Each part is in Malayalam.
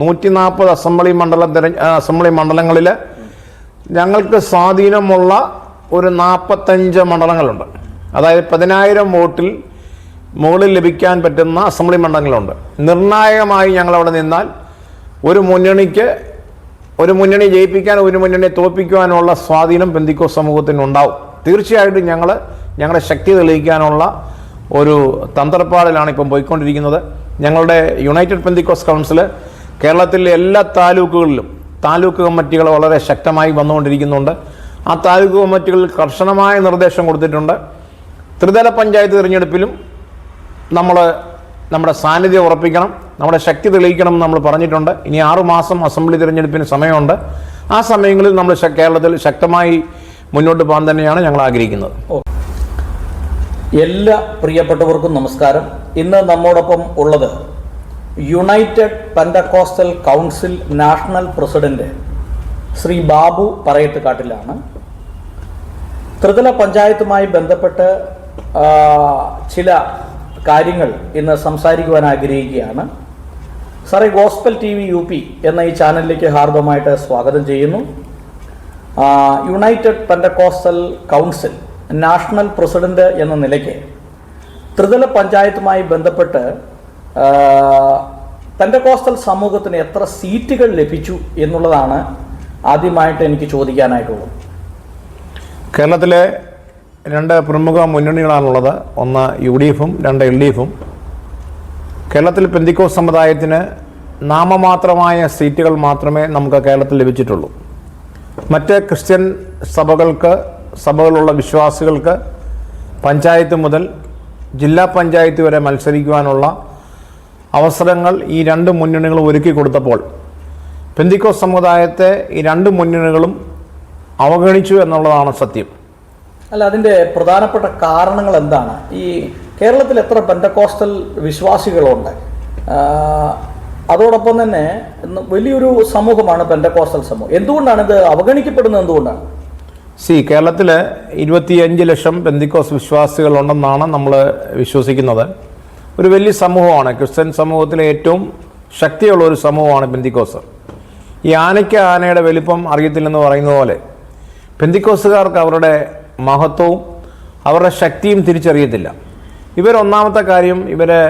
നൂറ്റി നാൽപ്പത് അസംബ്ലി മണ്ഡലം തിരഞ്ഞ അസംബ്ലി മണ്ഡലങ്ങളിൽ ഞങ്ങൾക്ക് സ്വാധീനമുള്ള ഒരു നാൽപ്പത്തഞ്ച് മണ്ഡലങ്ങളുണ്ട്. അതായത് പതിനായിരം വോട്ടിൽ മുകളിൽ ലഭിക്കാൻ പറ്റുന്ന അസംബ്ലി മണ്ഡലങ്ങളുണ്ട്. നിർണായകമായി ഞങ്ങളവിടെ നിന്നാൽ ഒരു മുന്നണിക്ക് ഒരു മുന്നണി ജയിപ്പിക്കാൻ ഒരു മുന്നണിയെ തോൽപ്പിക്കുവാനുള്ള സ്വാധീനം പെന്തിക്കോ സമൂഹത്തിനുണ്ടാവും. തീർച്ചയായിട്ടും ഞങ്ങൾ ഞങ്ങളുടെ ശക്തി തെളിയിക്കാനുള്ള ഒരു തന്ത്രപ്പാടിലാണ് ഇപ്പം പോയിക്കൊണ്ടിരിക്കുന്നത്. ഞങ്ങളുടെ യുണൈറ്റഡ് പെന്തിക്കോസ് കൗൺസിൽ കേരളത്തിലെ എല്ലാ താലൂക്കുകളിലും താലൂക്ക് കമ്മിറ്റികൾ വളരെ ശക്തമായി വന്നുകൊണ്ടിരിക്കുന്നുണ്ട്. ആ താലൂക്ക് കമ്മിറ്റികളിൽ കർശനമായ നിർദ്ദേശം കൊടുത്തിട്ടുണ്ട്. ത്രിതല പഞ്ചായത്ത് തിരഞ്ഞെടുപ്പിലും നമ്മൾ നമ്മുടെ സാന്നിധ്യം ഉറപ്പിക്കണം. നമ്മുടെ ശക്തി തെളിയിക്കണം എന്ന് നമ്മൾ പറഞ്ഞിട്ടുണ്ട്. ഇനി ആറുമാസം അസംബ്ലി തിരഞ്ഞെടുപ്പിന് സമയമുണ്ട്. ആ സമയങ്ങളിൽ നമ്മൾ കേരളത്തിൽ ശക്തമായി മുന്നോട്ട് പോകാൻ തന്നെയാണ് ഞങ്ങൾ ആഗ്രഹിക്കുന്നത്. എല്ലാ പ്രിയപ്പെട്ടവർക്കും നമസ്കാരം. ഇന്ന് നമ്മോടൊപ്പം ഉള്ളത് united pentecostal council national president Shri Babu പറയത്തുകാട്ടിലാണ്. ത്രിതല പഞ്ചായത്തുമായി ബന്ധപ്പെട്ട് ചില കാര്യങ്ങൾ ഇന്ന് സംസാരിക്കുവാൻ ആഗ്രഹിക്കുകയാണ്. സാറേ gospel T V U P എന്ന ഈ ചാനലിലേക്ക് ഹാർദമായിട്ട് സ്വാഗതം ചെയ്യുന്നു. United pentecostal council national president എന്ന നിലയ്ക്ക് ത്രിതല പഞ്ചായത്തുമായി ബന്ധപ്പെട്ട് ആ, കോസ്റ്റൽ സമൂഹത്തിന് എത്ര സീറ്റുകൾ ലഭിച്ചു എന്നുള്ളതാണ് ആദ്യമായിട്ട് എനിക്ക് ചോദിക്കാനായിട്ടുള്ളത്. കേരളത്തിലെ രണ്ട് പ്രമുഖ മുന്നണികളാണുള്ളത്. ഒന്ന് യു ഡി എഫും രണ്ട് എൽ ഡി എഫും കേരളത്തിൽ പെന്തിക്കോ സമുദായത്തിന് നാമമാത്രമായ സീറ്റുകൾ മാത്രമേ നമുക്ക് കേരളത്തിൽ ലഭിച്ചിട്ടുള്ളൂ. മറ്റ് ക്രിസ്ത്യൻ സഭകൾക്ക് സഭകളുള്ള വിശ്വാസികൾക്ക് പഞ്ചായത്ത് മുതൽ ജില്ലാ പഞ്ചായത്ത് വരെ മത്സരിക്കുവാനുള്ള അവസരങ്ങൾ ഈ രണ്ട് മുന്നണികളും ഒരുക്കി കൊടുത്തപ്പോൾ പെന്തിക്കോ സമുദായത്തെ ഈ രണ്ട് മുന്നണികളും അവഗണിച്ചു എന്നുള്ളതാണ് സത്യം. അല്ല അതിന്റെ പ്രധാനപ്പെട്ട കാരണങ്ങൾ എന്താണ്? ഈ കേരളത്തിൽ എത്ര പെൻഡക്കോസ്റ്റൽ വിശ്വാസികളുണ്ട്? അതോടൊപ്പം തന്നെ വലിയൊരു സമൂഹമാണ് പെൻഡക്കോസ്റ്റൽ സമൂഹം. എന്തുകൊണ്ടാണ് ഇത് അവഗണിക്കപ്പെടുന്നത് എന്തുകൊണ്ടാണ്? സി കേരളത്തിൽ ഇരുപത്തിയഞ്ച് ലക്ഷം പെന്തിക്കോസ് വിശ്വാസികളുണ്ടെന്നാണ് നമ്മൾ വിശ്വസിക്കുന്നത്. ഒരു വലിയ സമൂഹമാണ് ക്രിസ്ത്യൻ സമൂഹത്തിലെ ഏറ്റവും ശക്തിയുള്ള ഒരു സമൂഹമാണ് പെന്തിക്കോസ്. ഈ ആനയ്ക്ക് ആനയുടെ വലിപ്പം അറിയത്തില്ലെന്ന് പറയുന്ന പോലെ പെന്തിക്കോസുകാർക്ക് അവരുടെ മഹത്വവും അവരുടെ ശക്തിയും തിരിച്ചറിയത്തില്ല. ഇവരൊന്നാമത്തെ കാര്യം ഇവരെ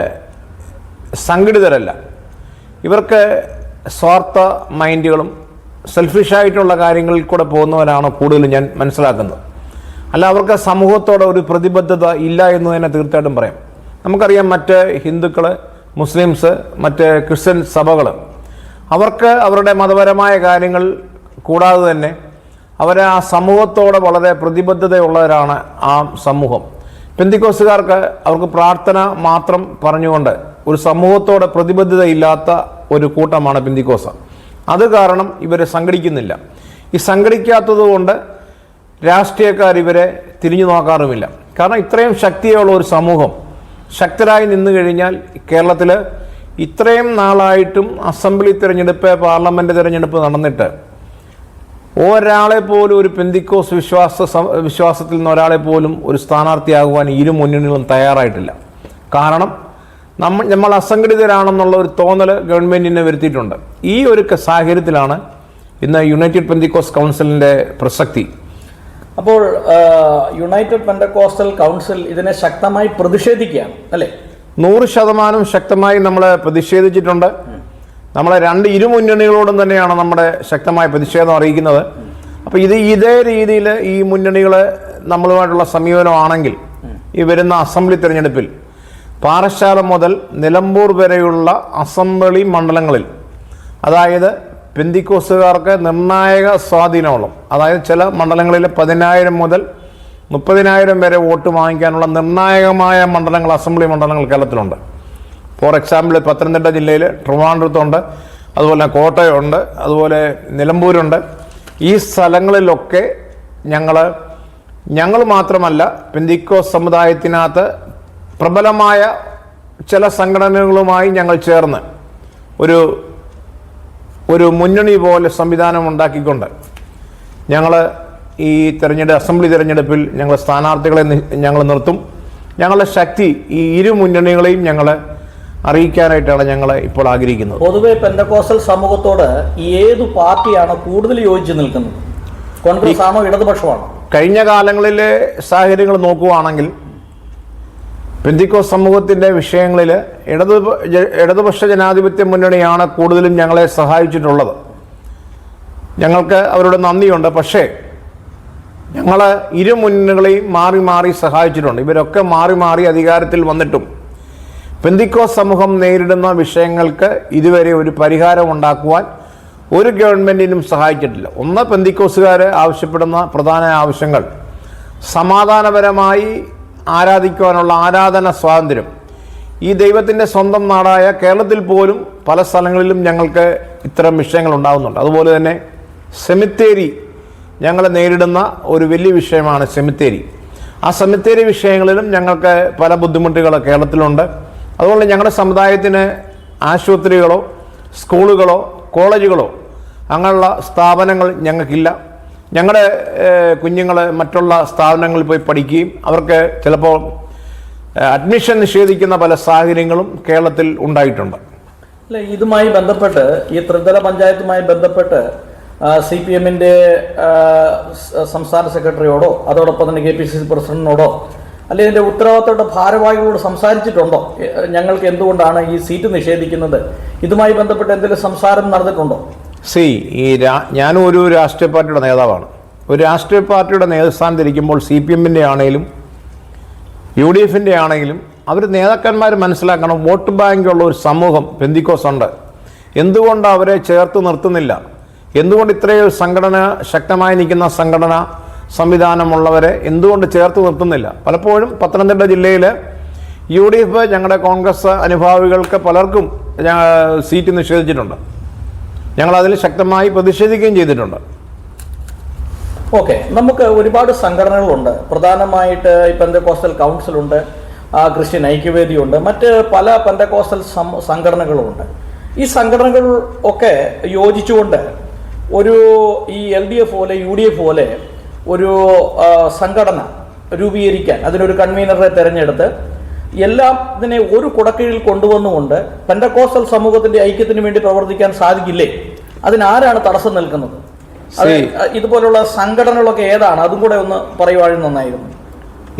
സംഘടിതരല്ല. ഇവർക്ക് സ്വാർത്ഥ മൈൻഡുകളും സെൽഫിഷായിട്ടുള്ള കാര്യങ്ങളിൽ കൂടെ പോകുന്നവരാണ് കൂടുതലും ഞാൻ മനസ്സിലാക്കുന്നത്. അല്ല അവർക്ക് സമൂഹത്തോടെ ഒരു പ്രതിബദ്ധത ഇല്ല എന്ന് തന്നെ തീർച്ചയായിട്ടും പറയാം. നമുക്കറിയാം മറ്റ് ഹിന്ദുക്കൾ മുസ്ലിംസ് മറ്റ് ക്രിസ്ത്യൻ സഭകൾ അവർക്ക് അവരുടെ മതപരമായ കാര്യങ്ങൾ കൂടാതെ തന്നെ അവർ ആ സമൂഹത്തോട് വളരെ പ്രതിബദ്ധതയുള്ളവരാണ് ആ സമൂഹം. പെന്തിക്കോസുകാർക്ക് അവർക്ക് പ്രാർത്ഥന മാത്രം പറഞ്ഞുകൊണ്ട് ഒരു സമൂഹത്തോടെ പ്രതിബദ്ധതയില്ലാത്ത ഒരു കൂട്ടമാണ് പെന്തിക്കോസ. അത് കാരണം ഇവരെ സംഘടിക്കുന്നില്ല. ഈ സംഘടിക്കാത്തത് കൊണ്ട് രാഷ്ട്രീയക്കാർ ഇവരെ തിരിഞ്ഞു നോക്കാറുമില്ല. കാരണം ഇത്രയും ശക്തിയുള്ള ഒരു സമൂഹം ശക്തരായി നിന്നു കഴിഞ്ഞാൽ കേരളത്തിൽ ഇത്രയും നാളായിട്ടും അസംബ്ലി തിരഞ്ഞെടുപ്പ് പാർലമെന്റ് തിരഞ്ഞെടുപ്പ് നടന്നിട്ട് ഒരാളെ പോലും ഒരു പെന്തിക്കോസ് വിശ്വാസ വിശ്വാസത്തിൽ നിന്ന് ഒരാളെ പോലും ഒരു സ്ഥാനാർത്ഥിയാകുവാൻ ഇരു മുന്നണികളും തയ്യാറായിട്ടില്ല. കാരണം നമ്മൾ നമ്മൾ അസംഘടിതരാണെന്നുള്ള ഒരു തോന്നൽ ഗവൺമെന്റിനെ വരുത്തിയിട്ടുണ്ട്. ഈ ഒരു സാഹചര്യത്തിലാണ് ഇന്ന് യുണൈറ്റഡ് പെന്തിക്കോസ് കൗൺസിലിന്റെ പ്രസക്തി. അപ്പോൾ യുണൈറ്റഡ് പെൻഡക്കോസ്റ്റൽ കൗൺസിൽ ഇതിനെ ശക്തമായി പ്രതിഷേധിക്കുകയാണ് അല്ലേ? നൂറ് ശതമാനം ശക്തമായി നമ്മൾ പ്രതിഷേധിച്ചിട്ടുണ്ട്. നമ്മളെ രണ്ട് ഇരുമുന്നണികളോടും തന്നെയാണ് നമ്മുടെ ശക്തമായ പ്രതിഷേധം അറിയിക്കുന്നത്. അപ്പോൾ ഇത് ഇതേ രീതിയിൽ ഈ മുന്നണികൾ നമ്മളുമായിട്ടുള്ള സമീപനമാണെങ്കിൽ ഈ വരുന്ന അസംബ്ലി തിരഞ്ഞെടുപ്പിൽ പാറശാല മുതൽ നിലമ്പൂർ വരെയുള്ള അസംബ്ലി മണ്ഡലങ്ങളിൽ അതായത് പെന്തിക്കോസുകാർക്ക് നിർണായക സ്വാധീനമുള്ള അതായത് ചില മണ്ഡലങ്ങളിൽ പതിനായിരം മുതൽ മുപ്പതിനായിരം വരെ വോട്ട് വാങ്ങിക്കാനുള്ള നിർണായകമായ മണ്ഡലങ്ങൾ അസംബ്ലി മണ്ഡലങ്ങൾ കേരളത്തിലുണ്ട്. ഫോർ എക്സാമ്പിൾ പത്തനംതിട്ട ജില്ലയിൽ ട്രിവാൻഡ്രത്തുണ്ട് അതുപോലെ കോട്ടയമുണ്ട് അതുപോലെ നിലമ്പൂരുണ്ട്. ഈ സ്ഥലങ്ങളിലൊക്കെ ഞങ്ങൾ ഞങ്ങൾ മാത്രമല്ല പെന്തിക്കോ സമുദായത്തിനകത്ത് പ്രബലമായ ചില സംഘടനകളുമായി ഞങ്ങൾ ചേർന്ന് ഒരു ഒരു മുന്നണി പോലെ സംവിധാനം ഉണ്ടാക്കിക്കൊണ്ട് ഞങ്ങൾ ഈ തെരഞ്ഞെടുപ്പ് അസംബ്ലി തിരഞ്ഞെടുപ്പിൽ ഞങ്ങൾ സ്ഥാനാർത്ഥികളെ ഞങ്ങൾ നിർത്തും. ഞങ്ങളുടെ ശക്തി ഈ ഇരു മുന്നണികളെയും ഞങ്ങൾ അറിയിക്കാനായിട്ടാണ് ഞങ്ങൾ ഇപ്പോൾ ആഗ്രഹിക്കുന്നത്. പൊതുവെ പെന്തക്കോസ്റ്റൽ സമൂഹത്തോട് ഏതു പാർട്ടിയാണ് കൂടുതൽ യോജിച്ച് നിൽക്കുന്നത്? കോൺഗ്രസ് ആണോ ഇടതുപക്ഷമാണോ? കഴിഞ്ഞ കാലങ്ങളിലെ സാഹചര്യങ്ങൾ നോക്കുകയാണെങ്കിൽ പെന്തിക്കോ സമൂഹത്തിന്റെ വിഷയങ്ങളിൽ ഇടതു ഇടതുപക്ഷ ജനാധിപത്യ മുന്നണിയാണ് കൂടുതലും ഞങ്ങളെ സഹായിച്ചിട്ടുള്ളത്. ഞങ്ങൾക്ക് അവരോട് നന്ദിയുണ്ട്. പക്ഷേ ഞങ്ങൾ ഇരു മുന്നണികളെയും മാറി മാറി സഹായിച്ചിട്ടുണ്ട്. ഇവരൊക്കെ മാറി മാറി അധികാരത്തിൽ വന്നിട്ടും പെന്തിക്കോ സമൂഹം നേരിടുന്ന വിഷയങ്ങൾക്ക് ഇതുവരെ ഒരു പരിഹാരം ഉണ്ടാക്കുവാൻ ഒരു ഗവൺമെന്റിനും സഹായിച്ചിട്ടില്ല. ഒന്ന് പെന്തിക്കോസുകാർ ആവശ്യപ്പെടുന്ന പ്രധാന ആവശ്യങ്ങൾ. സമാധാനപരമായി ആരാധിക്കുവാനുള്ള ആരാധന സ്വാതന്ത്ര്യം. ഈ ദൈവത്തിന്റെ സ്വന്തം നാടായ കേരളത്തിൽ പോലും പല സ്ഥലങ്ങളിലും ഞങ്ങൾക്ക് ഇത്തരം വിഷയങ്ങൾ ഉണ്ടാകുന്നുണ്ട് അതുപോലെ തന്നെ സെമിത്തേരി ഞങ്ങളെ നേരിടുന്ന ഒരു വലിയ വിഷയമാണ് സെമിത്തേരി. ആ സെമിത്തേരി വിഷയങ്ങളിലും ഞങ്ങൾക്ക് പല ബുദ്ധിമുട്ടുകൾ കേരളത്തിലുണ്ട്. അതുകൊണ്ട് ഞങ്ങളുടെ സമുദായത്തിന് ആശുപത്രികളോ സ്കൂളുകളോ കോളേജുകളോ അങ്ങനെയുള്ള സ്ഥാപനങ്ങൾ ഞങ്ങൾക്കില്ല. ഞങ്ങളുടെ കുഞ്ഞുങ്ങൾ മറ്റുള്ള സ്ഥാപനങ്ങളിൽ പോയി പഠിക്കുകയും അവർക്ക് ചിലപ്പോൾ അഡ്മിഷൻ നിഷേധിക്കുന്ന പല സാഹചര്യങ്ങളും കേരളത്തിൽ ഉണ്ടായിട്ടുണ്ട്. അല്ല ഇതുമായി ബന്ധപ്പെട്ട് ഈ ത്രിതല പഞ്ചായത്തുമായി ബന്ധപ്പെട്ട് സി പി എമ്മിന്റെ സംസ്ഥാന സെക്രട്ടറിയോടോ അതോടൊപ്പം തന്നെ കെ പി സി സി പ്രസിഡന്റിനോടോ അല്ലെങ്കിൽ ഇതിന്റെ ഉത്തരവാദിത്തപ്പെട്ട ഭാരവാഹികളോട് സംസാരിച്ചിട്ടുണ്ടോ? ഞങ്ങൾക്ക് എന്തുകൊണ്ടാണ് ഈ സീറ്റ് നിഷേധിക്കുന്നത്? ഇതുമായി ബന്ധപ്പെട്ട് എന്തെങ്കിലും സംസാരം നടന്നിട്ടുണ്ടോ? സി ഈ രാ ഞാനും ഒരു രാഷ്ട്രീയ പാർട്ടിയുടെ നേതാവാണ്. ഒരു രാഷ്ട്രീയ പാർട്ടിയുടെ നേതൃസ്ഥാനത്തിരിക്കുമ്പോൾ സി പി എമ്മിന്റെ ആണെങ്കിലും യു ഡി എഫിന്റെ ആണെങ്കിലും അവർ നേതാക്കന്മാർ മനസ്സിലാക്കണം വോട്ട് ബാങ്കുള്ള ഒരു സമൂഹം പെന്തിക്കോസ് ഉണ്ട് എന്തുകൊണ്ട് അവരെ ചേർത്ത് നിർത്തുന്നില്ല? എന്തുകൊണ്ട് ഇത്രയും സംഘടന ശക്തമായി നിൽക്കുന്ന സംഘടന സംവിധാനമുള്ളവരെ എന്തുകൊണ്ട് ചേർത്ത് നിർത്തുന്നില്ല? പലപ്പോഴും പത്തനംതിട്ട ജില്ലയിൽ യു ഡി എഫ് ഞങ്ങളുടെ കോൺഗ്രസ് അനുഭാവികൾക്ക് പലർക്കും സീറ്റ് നിഷേധിച്ചിട്ടുണ്ട്. ഞങ്ങൾ അതിൽ ശക്തമായി പ്രതിഷേധിക്കുകയും ചെയ്തിട്ടുണ്ട്. ഓക്കെ നമുക്ക് ഒരുപാട് സംഘടനകളുണ്ട്. പ്രധാനമായിട്ട് പെന്തക്കോസ്റ്റൽ കൗൺസിലുണ്ട് ക്രിസ്ത്യൻ ഐക്യവേദിയുണ്ട് മറ്റ് പല പെന്തക്കോസ്റ്റൽ സംഘടനകളുമുണ്ട്. ഈ സംഘടനകൾ ഒക്കെ യോജിച്ചുകൊണ്ട് ഒരു ഈ എൽ ഡി എഫ് പോലെ യു ഡി എഫ് പോലെ ഒരു സംഘടന രൂപീകരിക്കാൻ അതിനൊരു കൺവീനറെ തിരഞ്ഞെടുത്ത് എല്ലാം ഇതിനെ ഒരു കുടക്കീഴിൽ കൊണ്ടുവന്നുകൊണ്ട് പെൻഡക്കോസ്റ്റൽ സമൂഹത്തിന്റെ ഐക്യത്തിന് വേണ്ടി പ്രവർത്തിക്കാൻ സാധിക്കില്ലേ? അതിനാരാണ് തടസ്സം നിൽക്കുന്നത്. ഇതുപോലുള്ള സംഘടനകളൊക്കെ ഏതാണ്? അതും കൂടെ ഒന്ന് പറയുവാനും നന്നായിരുന്നു.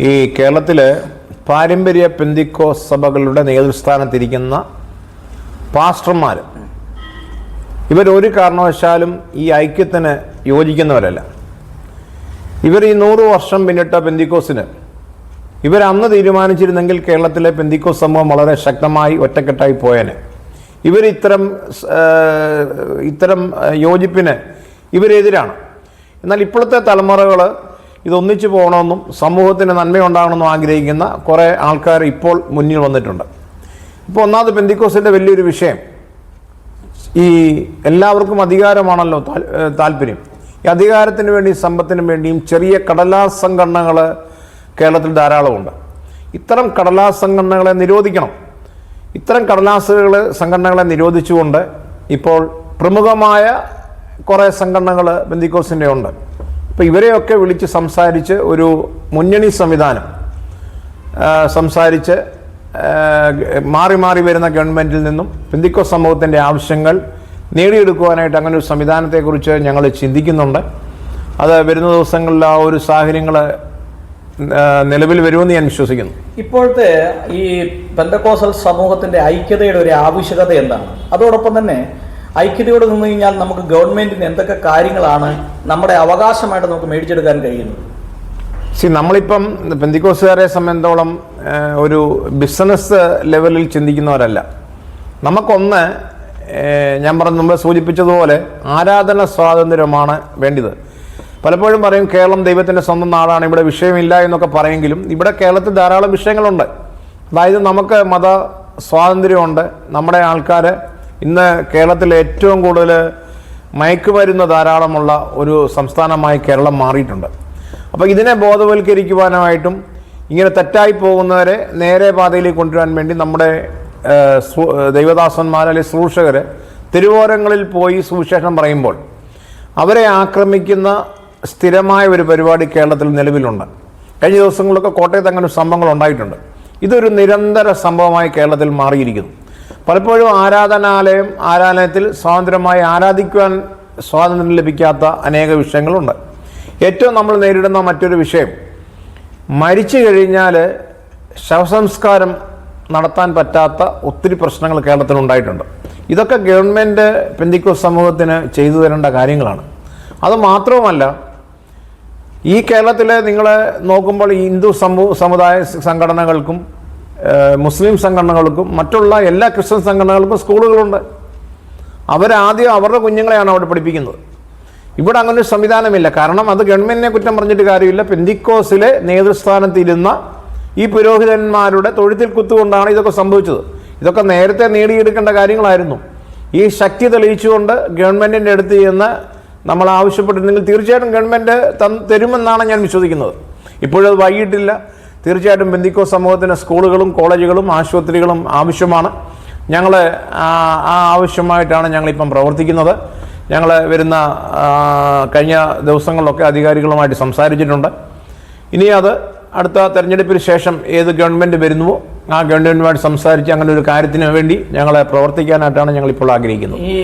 ഈ കേരളത്തിലെ പാരമ്പര്യ പെന്തിക്കോ സഭകളുടെ നേതൃസ്ഥാനത്തിരിക്കുന്ന പാസ്റ്റർമാർ ഇവരൊരു കാരണവശാലും ഈ ഐക്യത്തിന് യോജിക്കുന്നവരല്ല. ഇവർ ഈ നൂറ് വർഷം പിന്നിട്ട പെന്തിക്കോസിന് ഇവരന്ന് തീരുമാനിച്ചിരുന്നെങ്കിൽ കേരളത്തിലെ പെന്തിക്കോസ് സമൂഹം വളരെ ശക്തമായി ഒറ്റക്കെട്ടായി പോയേനെ. ഇവർ ഇത്തരം ഇത്തരം യോജിപ്പിന് ഇവരെതിരാണ്. എന്നാൽ ഇപ്പോഴത്തെ തലമുറകൾ ഇതൊന്നിച്ചു പോകണമെന്നും സമൂഹത്തിന് നന്മയുണ്ടാകണമെന്നും ആഗ്രഹിക്കുന്ന കുറേ ആൾക്കാർ ഇപ്പോൾ മുന്നിൽ വന്നിട്ടുണ്ട്. ഇപ്പോൾ ഒന്നാമത് പെന്തിക്കോസിന്റെ വലിയൊരു വിഷയം. ഈ എല്ലാവർക്കും അധികാരമാണല്ലോ താല്പര്യം. ഈ അധികാരത്തിന് വേണ്ടിയും സമ്പത്തിനും വേണ്ടിയും ചെറിയ കടലാസ് സംഘടനകൾ കേരളത്തിൽ ധാരാളമുണ്ട്. ഇത്തരം കടലാസ് സംഘടനകളെ നിരോധിക്കണം. ഇത്തരം കടലാസുകൾ സംഘടനകളെ നിരോധിച്ചുകൊണ്ട് ഇപ്പോൾ പ്രമുഖമായ കുറേ സംഘടനകൾ ബന്ദിക്കോസിന്റെ ഉണ്ട്. അപ്പോൾ ഇവരെയൊക്കെ വിളിച്ച് സംസാരിച്ച് ഒരു മുന്നണി സംവിധാനം സംസാരിച്ച് മാറി മാറി വരുന്ന ഗവൺമെന്റിൽ നിന്നും പെന്തിക്കോ സമൂഹത്തിന്റെ ആവശ്യങ്ങൾ നേടിയെടുക്കുവാനായിട്ട് അങ്ങനെ ഒരു സംവിധാനത്തെക്കുറിച്ച് ഞങ്ങൾ ചിന്തിക്കുന്നുണ്ട്. അത് വരുന്ന ദിവസങ്ങളിൽ ആ ഒരു സാഹചര്യങ്ങൾ നിലവിൽ വരുമെന്ന് ഞാൻ വിശ്വസിക്കുന്നു. ഇപ്പോഴത്തെ ഈ ബന്ധക്കോസൽ സമൂഹത്തിന്റെ ഐക്യതയുടെ ഒരു ആവശ്യകത എന്താണ്? അതോടൊപ്പം തന്നെ ഐക്യതയോടെ നിന്ന് കഴിഞ്ഞാൽ നമുക്ക് ഗവൺമെന്റിന് എന്തൊക്കെ കാര്യങ്ങളാണ് നമ്മുടെ അവകാശമായിട്ട് നമുക്ക് മേടിച്ചെടുക്കാൻ കഴിയുന്നത്? സി നമ്മളിപ്പം പെന്തിക്കോസുകാരെ സംബന്ധിച്ചോളം ഒരു ബിസിനസ് ലെവലിൽ ചിന്തിക്കുന്നവരല്ല. നമുക്കൊന്ന് ഞാൻ പറഞ്ഞ മുമ്പ് സൂചിപ്പിച്ചതുപോലെ ആരാധന സ്വാതന്ത്ര്യമാണ് വേണ്ടത്. പലപ്പോഴും പറയും കേരളം ദൈവത്തിന്റെ സ്വന്തം നാടാണ് ഇവിടെ വിഷയമില്ല എന്നൊക്കെ പറയുമെങ്കിലും ഇവിടെ കേരളത്തിൽ ധാരാളം വിഷയങ്ങളുണ്ട്. അതായത് നമുക്ക് മത സ്വാതന്ത്ര്യമുണ്ട്. നമ്മുടെ ആൾക്കാർ ഇന്ന് കേരളത്തിൽ ഏറ്റവും കൂടുതൽ മയക്കുമരുന്ന് ധാരാളമുള്ള ഒരു സംസ്ഥാനമായി കേരളം മാറിയിട്ടുണ്ട്. അപ്പോൾ ഇതിനെ ബോധവൽക്കരിക്കുവാനായിട്ടും ഇങ്ങനെ തെറ്റായി പോകുന്നവരെ നേരെ പാതയിലേക്ക് കൊണ്ടുവരാൻ വേണ്ടി നമ്മുടെ ദൈവദാസന്മാർ അല്ലെങ്കിൽ ശ്രൂഷകർ തിരുവോരങ്ങളിൽ പോയി സുവിശേഷം പറയുമ്പോൾ അവരെ ആക്രമിക്കുന്ന സ്ഥിരമായ ഒരു പരിപാടി കേരളത്തിൽ നിലവിലുണ്ട്. കഴിഞ്ഞ ദിവസങ്ങളിലൊക്കെ കോട്ടയത്ത് അങ്ങനെ സംഭവങ്ങൾ ഉണ്ടായിട്ടുണ്ട്. ഇതൊരു നിരന്തര സംഭവമായി കേരളത്തിൽ മാറിയിരിക്കുന്നു. പലപ്പോഴും ആരാധനാലയം ആരാധനത്തിൽ സ്വാതന്ത്ര്യമായി ആരാധിക്കുവാൻ സ്വാതന്ത്ര്യം ലഭിക്കാത്ത അനേക വിഷയങ്ങളുണ്ട്. ഏറ്റവും നമ്മൾ നേരിടുന്ന മറ്റൊരു വിഷയം മരിച്ചു കഴിഞ്ഞാൽ ശവസംസ്കാരം നടത്താൻ പറ്റാത്ത ഒത്തിരി പ്രശ്നങ്ങൾ കേരളത്തിൽ ഉണ്ടായിട്ടുണ്ട്. ഇതൊക്കെ ഗവൺമെന്റ് പെന്തിക്കോ സമൂഹത്തിന് ചെയ്തു തരേണ്ട കാര്യങ്ങളാണ്. അത് മാത്രവുമല്ല ഈ കേരളത്തിലെ നിങ്ങൾ നോക്കുമ്പോൾ ഹിന്ദു സമൂ സമുദായ സംഘടനകൾക്കും മുസ്ലിം സംഘടനകൾക്കും മറ്റുള്ള എല്ലാ ക്രിസ്ത്യൻ സംഘടനകൾക്കും സ്കൂളുകളുണ്ട്. അവരാദ്യം അവരുടെ കുഞ്ഞുങ്ങളെയാണ് അവിടെ പഠിപ്പിക്കുന്നത്. ഇവിടെ അങ്ങനെ സംവിധാനമില്ല. കാരണം അത് ഗവൺമെന്റിനെ കുറ്റം പറഞ്ഞിട്ട് കാര്യമില്ല. പെന്തിക്കോസിലെ നേതൃസ്ഥാനത്തിരുന്ന ഈ പുരോഹിതന്മാരുടെ തൊഴുത്തിൽ കുത്തുകൊണ്ടാണ് ഇതൊക്കെ സംഭവിച്ചത്. ഇതൊക്കെ നേരത്തെ നേടിയെടുക്കേണ്ട കാര്യങ്ങളായിരുന്നു. ഈ ശക്തി തെളിയിച്ചുകൊണ്ട് ഗവൺമെന്റിന്റെ അടുത്ത് ചെന്ന് നമ്മൾ ആവശ്യപ്പെട്ടിരുന്നെങ്കിൽ തീർച്ചയായിട്ടും ഗവൺമെന്റ് തരുമെന്നാണ് ഞാൻ വിശ്വസിക്കുന്നത്. ഇപ്പോഴത് വൈകിട്ടില്ല. തീർച്ചയായിട്ടും ബന്ദിക്കോ സമൂഹത്തിന് സ്കൂളുകളും കോളേജുകളും ആശുപത്രികളും ആവശ്യമാണ്. ഞങ്ങൾ ആ ആവശ്യമായിട്ടാണ് ഞങ്ങളിപ്പം പ്രവർത്തിക്കുന്നത്. ഞങ്ങൾ വരുന്ന കഴിഞ്ഞ ദിവസങ്ങളിലൊക്കെ അധികാരികളുമായിട്ട് സംസാരിച്ചിട്ടുണ്ട്. ഇനി അത് അടുത്ത തെരഞ്ഞെടുപ്പിന് ശേഷം ഏത് ഗവൺമെന്റ് വരുന്നുവോ ആ ഗവൺമെന്റുമായിട്ട് സംസാരിച്ച് അങ്ങനെ ഒരു കാര്യത്തിന് വേണ്ടി ഞങ്ങൾ പ്രവർത്തിക്കാനായിട്ടാണ് ഞങ്ങൾ ഇപ്പോൾ ആഗ്രഹിക്കുന്നത്. ഈ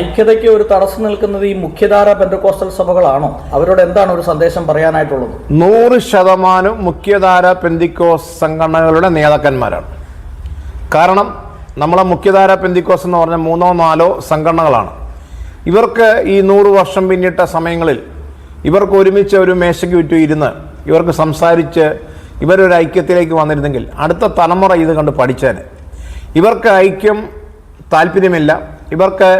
ഐക്യതയ്ക്ക് ഒരു തടസ്സം നിൽക്കുന്നത് ഈ മുഖ്യധാര പെന്തക്കോസ്റ്റൽ സഭകളാണോ? അവരോട് എന്താണ് ഒരു സന്ദേശം പറയാനായിട്ടുള്ളത്? നൂറ് ശതമാനം മുഖ്യധാര പെന്തിക്കോസ് സംഘടനകളുടെ നേതാക്കന്മാരാണ്. കാരണം നമ്മളെ മുഖ്യധാര പെന്തിക്കോസ് എന്ന് പറഞ്ഞ മൂന്നോ നാലോ സംഘടനകളാണ്. ഇവർക്ക് ഈ നൂറ് വർഷം പിന്നിട്ട സമയങ്ങളിൽ ഇവർക്ക് ഒരുമിച്ച് ഒരു മേശയ്ക്ക് ചുറ്റും ഇരുന്ന് ഇവർക്ക് സംസാരിച്ച് ഇവരൊരു ഐക്യത്തിലേക്ക് വന്നിരുന്നെങ്കിൽ അടുത്ത തലമുറ ഇത് കണ്ട് പഠിച്ചേനെ. ഇവർക്ക് ഐക്യം താല്പര്യമില്ല. ഇവർക്ക്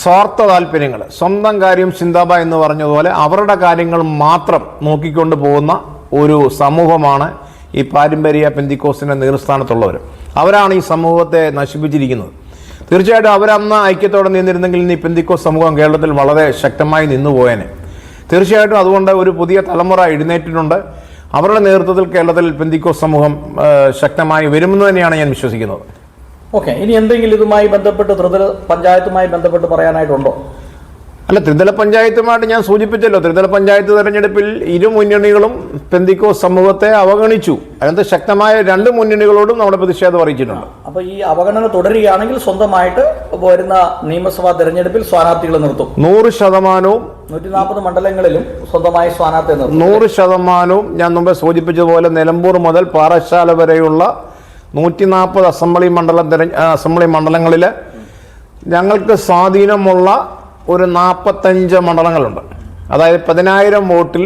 സ്വാർത്ഥ താല്പര്യങ്ങൾ സ്വന്തം കാര്യം ചിന്താബ എന്ന് പറഞ്ഞതുപോലെ അവരുടെ കാര്യങ്ങൾ മാത്രം നോക്കിക്കൊണ്ട് പോകുന്ന ഒരു സമൂഹമാണ് ഈ പാരമ്പര്യ പെന്തിക്കോസിന്റെ നേതൃസ്ഥാനത്തുള്ളവർ. അവരാണ് ഈ സമൂഹത്തെ നശിപ്പിച്ചിരിക്കുന്നത്. തീർച്ചയായിട്ടും അവരന്ന് ഐക്യത്തോടെ നിന്നിരുന്നെങ്കിൽ ഈ പെന്തിക്കോസ് സമൂഹം കേരളത്തിൽ വളരെ ശക്തമായി നിന്നു പോയേനെ തീർച്ചയായിട്ടും അതുകൊണ്ട് ഒരു പുതിയ തലമുറ എഴുന്നേറ്റിട്ടുണ്ട്. അവരുടെ നേതൃത്വത്തിൽ കേരളത്തിൽ പെന്തിക്കോ സമൂഹം ശക്തമായി വരുമെന്ന് തന്നെയാണ് ഞാൻ വിശ്വസിക്കുന്നത്. ഓക്കെ ഇനി എന്തെങ്കിലും ഇതുമായി ബന്ധപ്പെട്ട് ത്രിതല പഞ്ചായത്തുമായി ബന്ധപ്പെട്ട് പറയാനായിട്ടുണ്ടോ? അല്ല ത്രിതല പഞ്ചായത്തുമായിട്ട് ഞാൻ സൂചിപ്പിച്ചല്ലോ. ത്രിതല പഞ്ചായത്ത് തെരഞ്ഞെടുപ്പിൽ ഇരു മുന്നണികളും പെന്തിക്കോ സമൂഹത്തെ അവഗണിച്ചു. അതിനകത്ത് ശക്തമായ രണ്ട് മുന്നണികളോടും നമ്മുടെ പ്രതിഷേധം അറിയിച്ചിട്ടുണ്ട്. അപ്പൊ ഈ അവഗണന തുടരുകയാണെങ്കിൽ സ്വന്തമായിട്ട് വരുന്ന നിയമസഭാ തെരഞ്ഞെടുപ്പിൽ സ്ഥാനാർത്ഥികളെ നിർത്തും. നൂറ് ശതമാനവും നൂറ്റി നാൽപ്പത് മണ്ഡലങ്ങളിലും സ്വന്തമായി സ്ഥാനാർത്ഥി നൂറ് ശതമാനവും ഞാൻ മുമ്പേ സൂചിപ്പിച്ചതുപോലെ നിലമ്പൂർ മുതൽ പാറശാല വരെയുള്ള നൂറ്റി നാൽപ്പത് അസംബ്ലി മണ്ഡലം തിരഞ്ഞ അസംബ്ലി മണ്ഡലങ്ങളിൽ ഞങ്ങൾക്ക് സ്വാധീനമുള്ള ഒരു നാൽപ്പത്തഞ്ച് മണ്ഡലങ്ങളുണ്ട്. അതായത് പതിനായിരം വോട്ടിൽ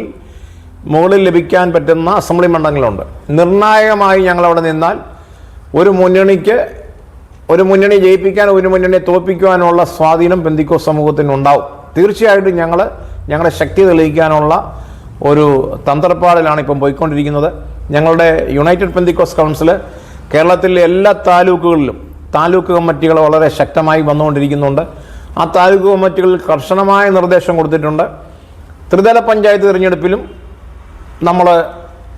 മുകളിൽ ലഭിക്കാൻ പറ്റുന്ന അസംബ്ലി മണ്ഡലങ്ങളുണ്ട്. നിർണായകമായി ഞങ്ങൾ അവിടെ നിന്നാൽ ഒരു മുന്നണിക്ക് ഒരു മുന്നണി ജയിപ്പിക്കാൻ ഒരു മുന്നണിയെ തോൽപ്പിക്കുവാനുള്ള സ്വാധീനം പെന്തിക്കോ സമൂഹത്തിനുണ്ടാവും. തീർച്ചയായിട്ടും ഞങ്ങൾ ഞങ്ങളുടെ ശക്തി തെളിയിക്കാനുള്ള ഒരു തന്ത്രപ്പാടിലാണ് ഇപ്പം പോയിക്കൊണ്ടിരിക്കുന്നത്. ഞങ്ങളുടെ യുണൈറ്റഡ് പെന്തിക്കോസ് കൗൺസിൽ കേരളത്തിലെ എല്ലാ താലൂക്കുകളിലും താലൂക്ക് കമ്മിറ്റികൾ വളരെ ശക്തമായി വന്നുകൊണ്ടിരിക്കുന്നുണ്ട്. ആ താലൂക്ക് കമ്മിറ്റികളിൽ കർശനമായ നിർദ്ദേശം കൊടുത്തിട്ടുണ്ട്. ത്രിതല പഞ്ചായത്ത് തിരഞ്ഞെടുപ്പിലും നമ്മൾ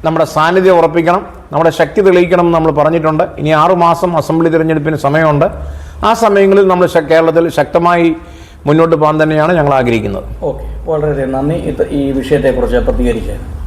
നമ്മുടെ സാന്നിധ്യം ഉറപ്പിക്കണം നമ്മുടെ ശക്തി തെളിയിക്കണം എന്ന് നമ്മൾ പറഞ്ഞിട്ടുണ്ട്. ഇനി ആറുമാസം അസംബ്ലി തിരഞ്ഞെടുപ്പിന് സമയമുണ്ട്. ആ സമയങ്ങളിൽ നമ്മൾ കേരളത്തിൽ ശക്തമായി മുന്നോട്ട് പോകാൻ തന്നെയാണ് ഞങ്ങൾ ആഗ്രഹിക്കുന്നത്. ഓക്കെ. വളരെയധികം നന്ദി. ഈ വിഷയത്തെക്കുറിച്ച് പ്രതികരിക്കാൻ